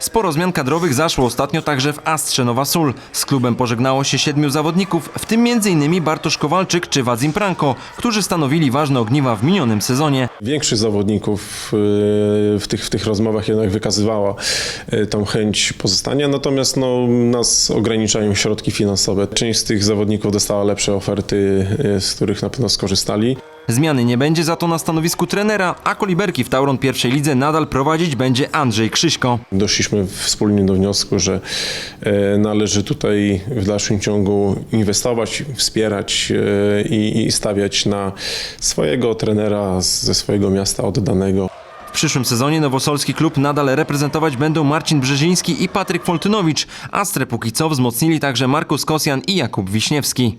Sporo zmian kadrowych zaszło ostatnio także w Astrze Nowa Sól. Z klubem pożegnało się siedmiu zawodników, w tym m.in. Bartosz Kowalczyk czy Wadzim Pranko, którzy stanowili ważne ogniwa w minionym sezonie. Większość zawodników y, w tych, w tych rozmowach jednak wykazywała y, tą chęć pozostania, natomiast no, nas ograniczają środki finansowe. Część z tych zawodników dostała lepsze oferty, y, z których na pewno skorzystali. Zmiany nie będzie za to na stanowisku trenera, a koliberki w Tauron pierwszej lidze nadal prowadzić będzie Andrzej Krzyśko. Doszliśmy wspólnie do wniosku, że e, należy tutaj w dalszym ciągu inwestować, wspierać e, i, i stawiać na swojego trenera ze swojego miasta oddanego. W przyszłym sezonie nowosolski klub nadal reprezentować będą Marcin Brzeziński i Patryk Foltynowicz. Astrę póki co wzmocnili także Markus Kosjan i Jakub Wiśniewski.